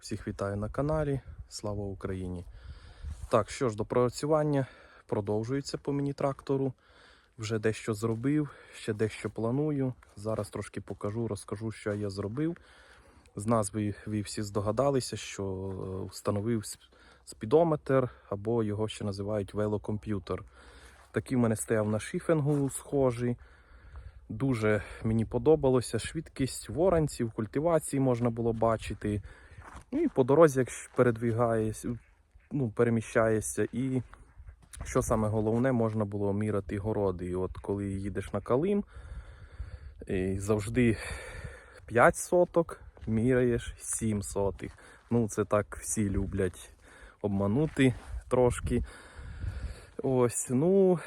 Всіх вітаю на каналі. Слава Україні! Так, що ж, допрацювання продовжується по міні-трактору. Вже дещо зробив, ще дещо планую. Зараз трошки покажу, розкажу, що я зробив. З назви ви всі здогадалися, що е, встановив спідометр або його ще називають велокомп'ютер. Такий в мене стояв на шифінгу схожий. Дуже мені подобалося. Швидкість воранців, культивації можна було бачити. Ну і по дорозі, якщо передвігаєшся, ну, переміщаєшся. І що саме головне, можна було міряти городи. І от коли їдеш на Калим, і завжди 5 соток, міряєш 7 сотих. Ну, це так всі люблять обманути трошки. Ось, ну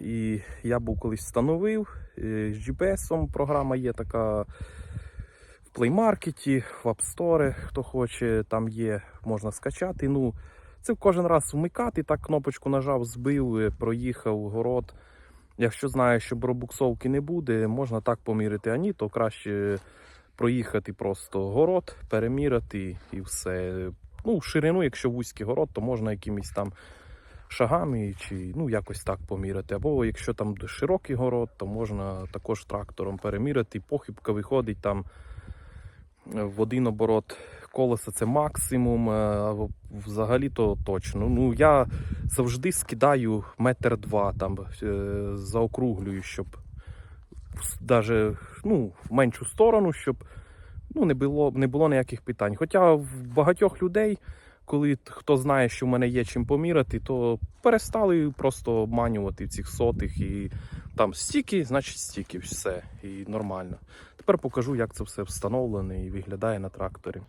і я був колись встановив е, з GPS. Програма є така в Play Market, в App Store, хто хоче, там є, можна скачати. Ну, це кожен раз вмикати, так кнопочку нажав, збив, е, проїхав город. Якщо знаєш, що пробуксовки не буде, можна так поміряти, а ні, то краще проїхати просто город, переміряти і все. Ну, ширину, якщо вузький город, то можна якимись там шагами чи ну, якось так поміряти. Або якщо там широкий город, то можна також трактором переміряти. Похибка виходить там в один оборот колеса це максимум, е, взагалі то точно. Ну я завжди скидаю метр два там е, заокруглюю, щоб навіть ну, в меншу сторону, щоб ну, не було, не було ніяких питань. Хоча в багатьох людей, коли хто знає, що в мене є чим поміряти, то перестали просто обманювати в цих сотих і там стільки, значить стільки, все і нормально. Тепер покажу, як це все встановлене і виглядає на тракторі.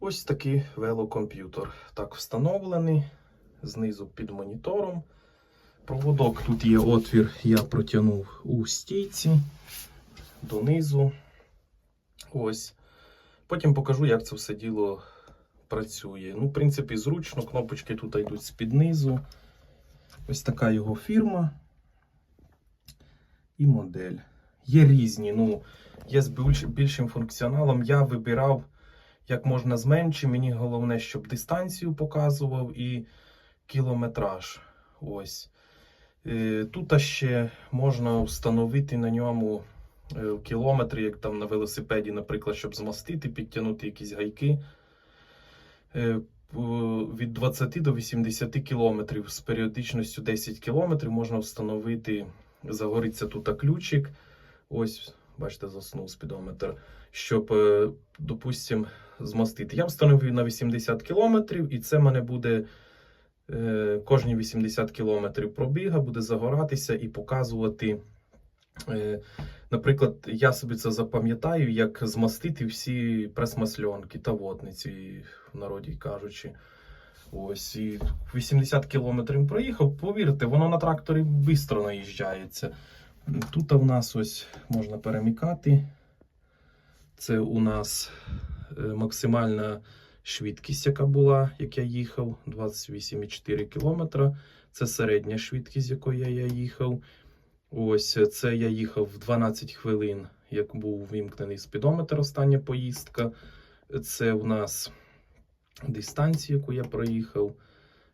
Ось такий велокомп'ютер. Так встановлений знизу під монітором. Проводок тут є отвір, я протягнув у стійці донизу. Ось. Потім покажу, як це все діло працює. Ну, в принципі, зручно, кнопочки тут йдуть з-під низу. Ось така його фірма і модель. Є різні, ну, є з більш- більшим функціоналом. Я вибирав як можна зменшити. Мені головне, щоб дистанцію показував і кілометраж. Ось. Е, Тут ще можна встановити на ньому е, кілометри, як там на велосипеді, наприклад, щоб змастити, підтягнути якісь гайки. Е, Від 20 до 80 кілометрів з періодичністю 10 кілометрів можна встановити, загориться тут ключик. Ось, бачите, заснув спідометр, щоб, е, допустим, змастити. Я встановив на 80 кілометрів, і це мене буде е, кожні 80 кілометрів пробіга, буде загоратися і показувати. Е, наприклад, я собі це запам'ятаю, як змастити всі пресмасльонки та водниці, в народі кажучи. Ось, і 80 кілометрів проїхав, повірте, воно на тракторі швидко наїжджається. Тут у нас ось можна перемикати. Це у нас е, максимальна швидкість, яка була, як я їхав, 28,4 км. Це середня швидкість, якою я їхав. Ось це я їхав в 12 хвилин, як був вимкнений спідометр, остання поїздка. Це у нас дистанція, яку я проїхав.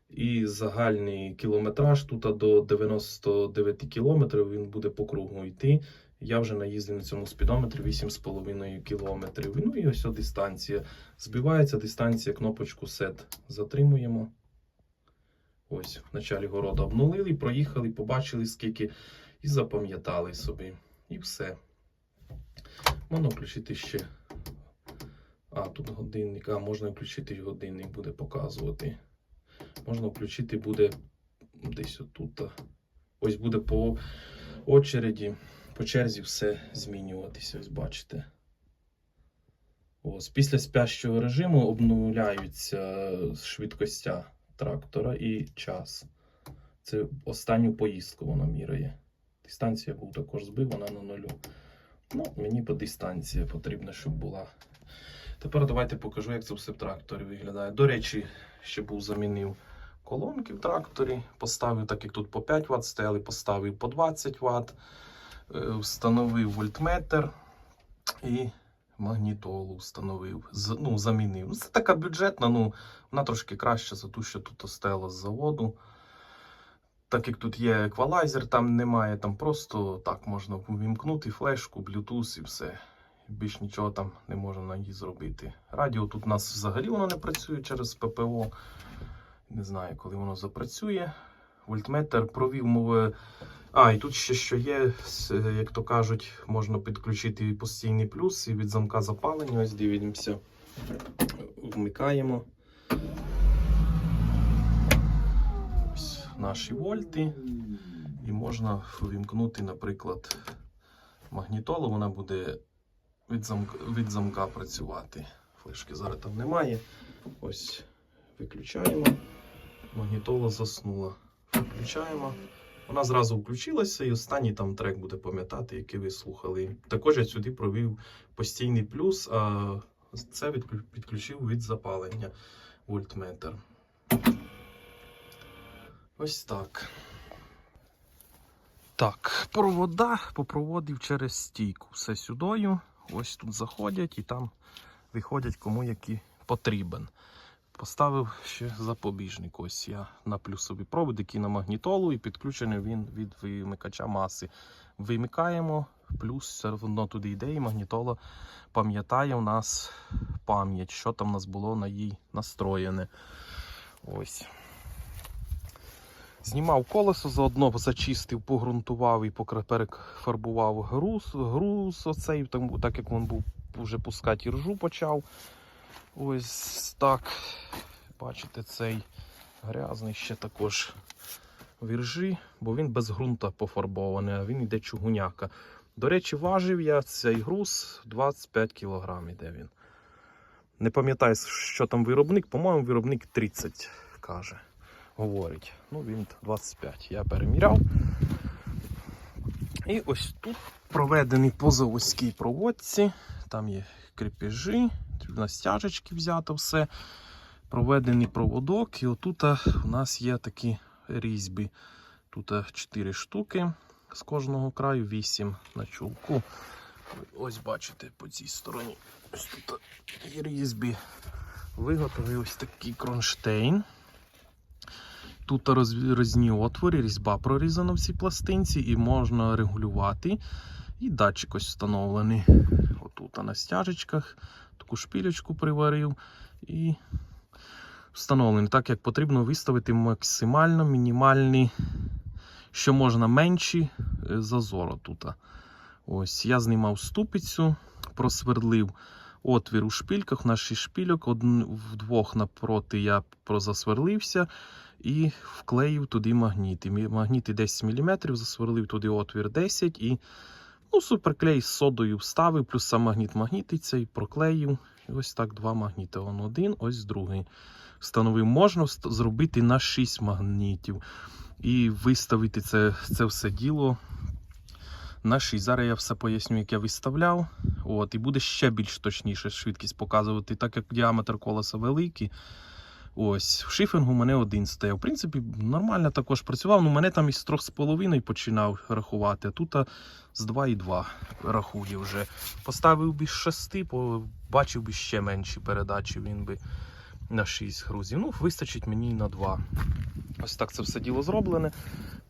І загальний кілометраж тут до 99 кілометрів він буде по кругу йти. Я вже наїздив на цьому спідометрі 8,5 кілометрів. Ну і ось о дистанція. Збивається дистанція, кнопочку SET затримуємо. Ось, в началі города обнулили, проїхали, побачили скільки і запам'ятали собі. І все. Можна включити ще. А, тут годинник. А, можна включити годинник, буде показувати. Можна включити буде десь отут. Ось буде по очереді, по черзі все змінюватися. Ось бачите. Ось, після спящого режиму обнуляються швидкостя трактора і час. Це останню поїздку вона міряє. Дистанція був також збив, вона на нулю. Ну, мені по дистанція потрібна, щоб була. Тепер давайте покажу, як це все в тракторі виглядає. До речі, ще був замінив колонки в тракторі. Поставив, так як тут по 5 Вт стояли, поставив по 20 Вт. Е, Встановив вольтметр і магнітолу встановив, ну, замінив. Ну, Це така бюджетна, ну, вона трошки краща за ту, що тут остела з заводу. Так як тут є еквалайзер, там немає, там просто так можна вімкнути флешку, Bluetooth і все. Більш нічого там не можна на ній зробити. Радіо тут у нас взагалі воно не працює через ППО. Не знаю, коли воно запрацює. Вольтметр провів мови. А, і тут ще що є, як то кажуть, можна підключити постійний плюс і від замка запалення. Ось дивимося. Вмикаємо. Ось наші вольти. І можна вимкнути, наприклад, магнітолу, вона буде від замка, від замка працювати. Флешки зараз там немає. Ось виключаємо. Магнітола заснула. Включаємо. Вона зразу включилася, і останній там трек буде пам'ятати, який ви слухали. Також я сюди провів постійний плюс, а це підключив від запалення вольтметр. Ось так. Так, провода попроводив через стійку. Все сюдою. Ось тут заходять і там виходять кому який потрібен. Поставив ще запобіжник. Ось я на плюсовий провід, який на магнітолу, і підключений він від вимикача маси. Вимикаємо, плюс все одно туди йде, і магнітола пам'ятає у нас пам'ять, що там у нас було на їй настроєне. Ось. Знімав колесо, заодно зачистив, погрунтував і перефарбував груз, груз оцей, так як він був вже пускати ржу почав. Ось так. Бачите, цей грязний ще також віржі, бо він без ґрунта пофарбований, а він йде чугуняка. До речі, важив я цей груз 25 кг іде він. Не пам'ятаю, що там виробник, по-моєму, виробник 30 каже. Говорить. Ну, він 25. Я переміряв. І ось тут проведений по заводській проводці. Там є крепежі, на стяжечки взято все. Проведений проводок. І отут у нас є такі різьби. Тут 4 штуки з кожного краю, 8 на чулку. Ось бачите по цій стороні. Ось тут є різьбі. Виготовив ось такий кронштейн. Тут різні отвори, різьба прорізана в цій пластинці, і можна регулювати. І датчик ось встановлений. Отут на стяжечках. Таку шпілечку приварив. І встановлений. Так як потрібно виставити максимально мінімальні, що можна менші е, зазори тут. Ось я знімав ступицю, просвердлив отвір у шпільках. Нас шпільок, вдвох напроти я прозасверлився і вклеїв туди магніти. Магніти 10 мм, засверлив туди отвір 10 і ну, суперклей з содою вставив, плюс сам магніт магнітиться і проклеїв. І ось так два магніти. Он один, ось другий. Встановив, можна зробити на 6 магнітів. І виставити це, це все діло на 6. Зараз я все поясню, як я виставляв. От, і буде ще більш точніше швидкість показувати, так як діаметр колеса великий. Ось, в шифінгу мене один стояв. В принципі, нормально також працював. Ну, мене там із 3,5 починав рахувати, а тут з 2,2 рахує вже. Поставив би з 6, бачив би ще менші передачі, він би на 6 грузів. Ну, вистачить мені на 2. Ось так це все діло зроблене.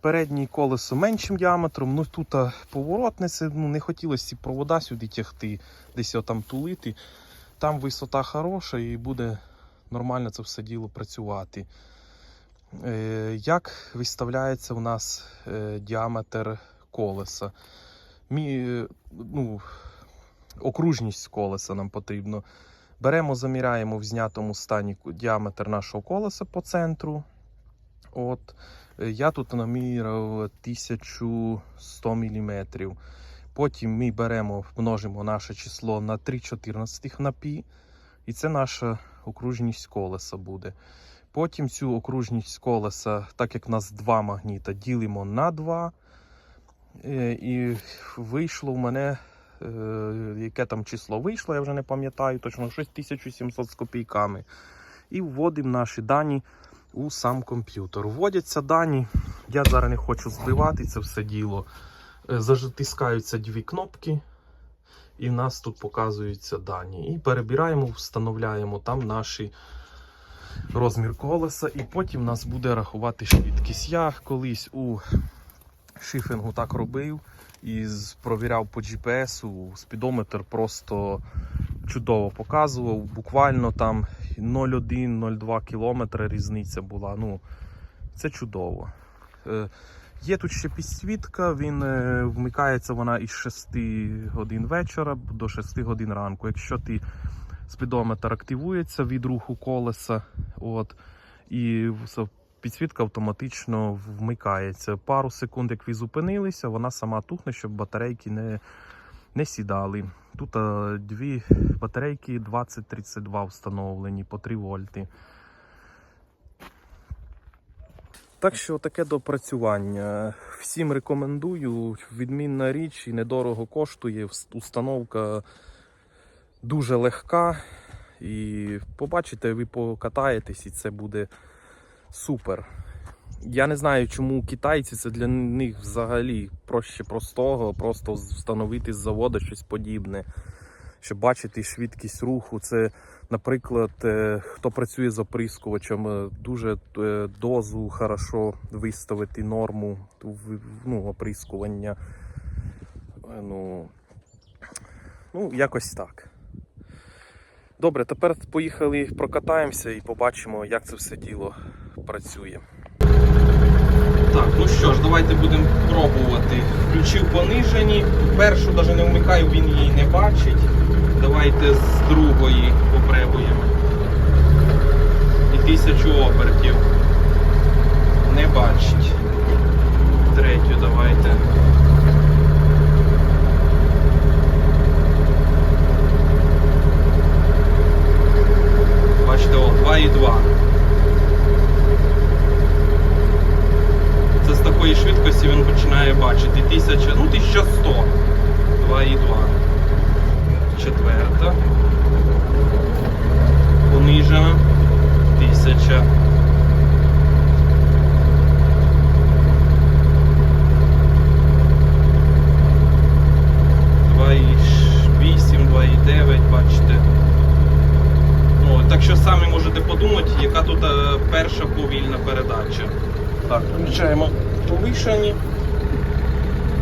Переднє колесо меншим діаметром, ну тут а, ну, не хотілося ці провода сюди тягти, десь його там тулити. Там висота хороша і буде нормально це все діло працювати. Е, як виставляється у нас е, діаметр колеса? Мі, е, ну, окружність колеса нам потрібно. Беремо, заміряємо в знятому стані діаметр нашого колеса по центру. От. Я тут наміряв 1100 мм. Потім ми беремо, множимо наше число на 3,14 на пі. І це наша окружність колеса буде. Потім цю окружність колеса, так як в нас два магніта, ділимо на 2. І вийшло в мене, е, яке там число вийшло, я вже не пам'ятаю точно, щось 1700 з копійками. І вводимо наші дані у сам комп'ютер. Вводяться дані. Я зараз не хочу збивати це все діло. Е, Затискаються дві кнопки. І в нас тут показуються дані. І перебираємо, встановляємо там наші розмір колеса, і потім нас буде рахувати швидкість. Я колись у шифінгу так робив і провіряв по GPS, спідометр просто чудово показував. Буквально там 0,1-0,2 кілометри різниця була. Ну, це чудово. Є тут ще підсвітка, він е, вмикається вона із 6 годин вечора до 6 годин ранку. Якщо ти спідометр активується від руху колеса, от, і підсвітка автоматично вмикається. Пару секунд, як ви зупинилися, вона сама тухне, щоб батарейки не, не сідали. Тут е, дві батарейки 2032 встановлені по 3 вольти. Так що таке допрацювання. Всім рекомендую. Відмінна річ і недорого коштує. Установка дуже легка. І побачите, ви покатаєтесь, і це буде супер. Я не знаю, чому китайці це для них взагалі проще простого, просто встановити з заводу щось подібне. Щоб бачити швидкість руху. Це, наприклад, е, хто працює з оприскувачем, е, дуже е, дозу хорошо виставити норму ну, оприскування. Ну, ну, якось так. Добре, тепер поїхали, прокатаємося і побачимо, як це все діло працює. Так, ну що ж, давайте будемо пробувати. Включив понижені. Першу навіть не вмикаю, він її не бачить. Давайте з другої попробуємо. І тисячу обертів. Не бачить. Третю давайте. Бачите, о, 2,2. Це з такої швидкості він починає бачити. 1000, ну 1100. 2,2. Четверта. Понижена. 1000. Два і вісім, два і дев'ять, бачите. Ну, так що самі можете подумати, яка тут е, перша повільна передача. Так, включаємо повишені.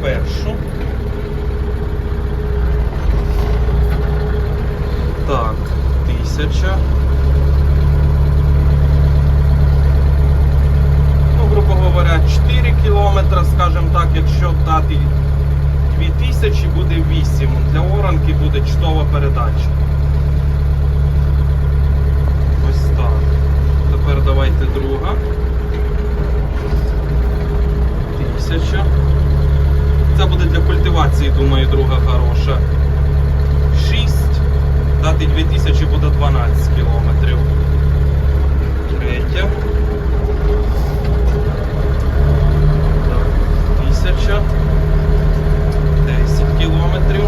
Першу. Так, тисяча. Ну, грубо говоря, 4 кілометри, скажімо так, якщо дати 2000 буде 8. Для оранки буде чудова передача. Ось так. Тепер давайте друга. Тисяча. Це буде для культивації, думаю, друга хороша. 6. Дати 2000 буде 12 кілометрів. Третя. Тисяча. 10 кілометрів.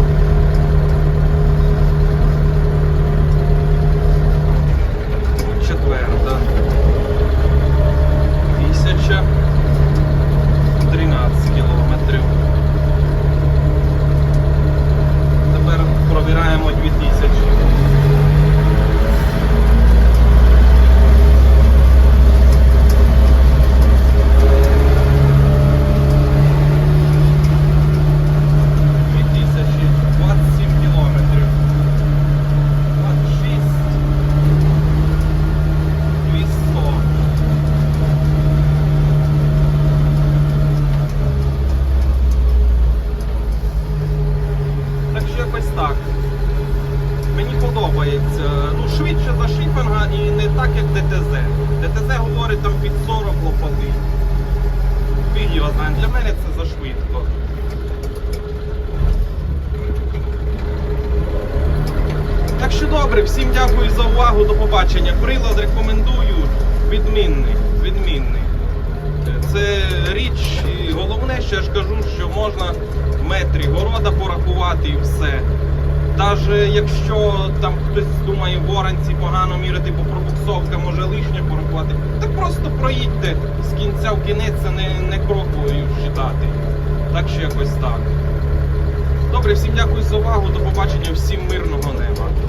Четверта. Тисяча. 13 кілометрів. Тепер провіряємо 2000. Дві тисячі. 27 кілометрів. 26. 200. Так що якось так. Мені подобається. Ну, швидше за шифінга і не так, як ДТЗ. ДТЗ говорить там під 40 лопати. Фіг його знає, для мене це зашвидко. Так що добре, всім дякую за увагу, до побачення. Прилад рекомендую. Відмінний, відмінний. Це річ, і головне, що я ж кажу, що можна в метрі города порахувати і все. Навіть якщо там хтось думає в погано мірити по пробуксовкам, може лишнє порахувати, так просто проїдьте з кінця в кінець, це не, не крокою вважати. Так що якось так. Добре, всім дякую за увагу. До побачення, всім мирного неба.